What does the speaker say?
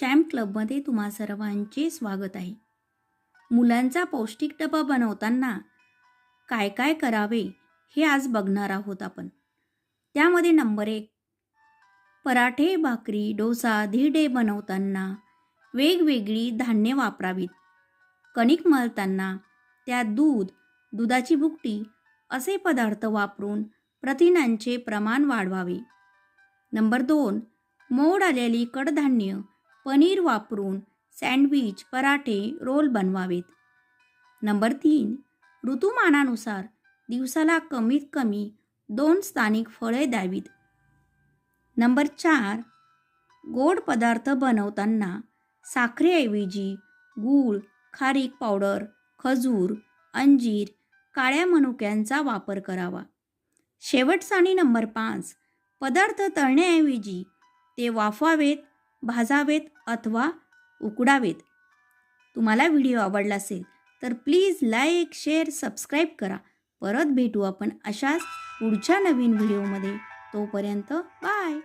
Champ क्लबमध्ये तुम्हा सर्वांचे स्वागत आहे. मुलांचा पौष्टिक डबा बनवताना काय काय करावे हे आज बघणार आहोत आपण. त्यामध्ये नंबर एक पराठे भाकरी डोसा धिडे बनवताना वेगवेगळी धान्य वापरावीत. कणिक मळताना त्यात दूध दुधाची भुकटी असे पदार्थ वापरून प्रथिनांचे प्रमाण वाढवावे. नंबर दोन मोड आलेली कडधान्य पनीर वापरून सँडविच पराठे रोल बनवावेत. नंबर तीन ऋतुमानानुसार दिवसाला कमीत कमी दोन स्थानिक फळे द्यावीत. नंबर चार गोड पदार्थ बनवताना साखरेऐवजी गूळ खारीक पावडर खजूर अंजीर काळ्या मनुक्यांचा वापर करावा. शेवटचा आणि नंबर पाच पदार्थ तळण्याऐवजी ते वाफावेत भाजावेत अथवा उकडावेत. तुम्हाला व्हिडिओ आवडला असेल तर प्लीज लाईक शेअर सबस्क्राईब करा. परत भेटू आपण अशाच पुढच्या नवीन व्हिडिओमध्ये. तोपर्यंत बाय.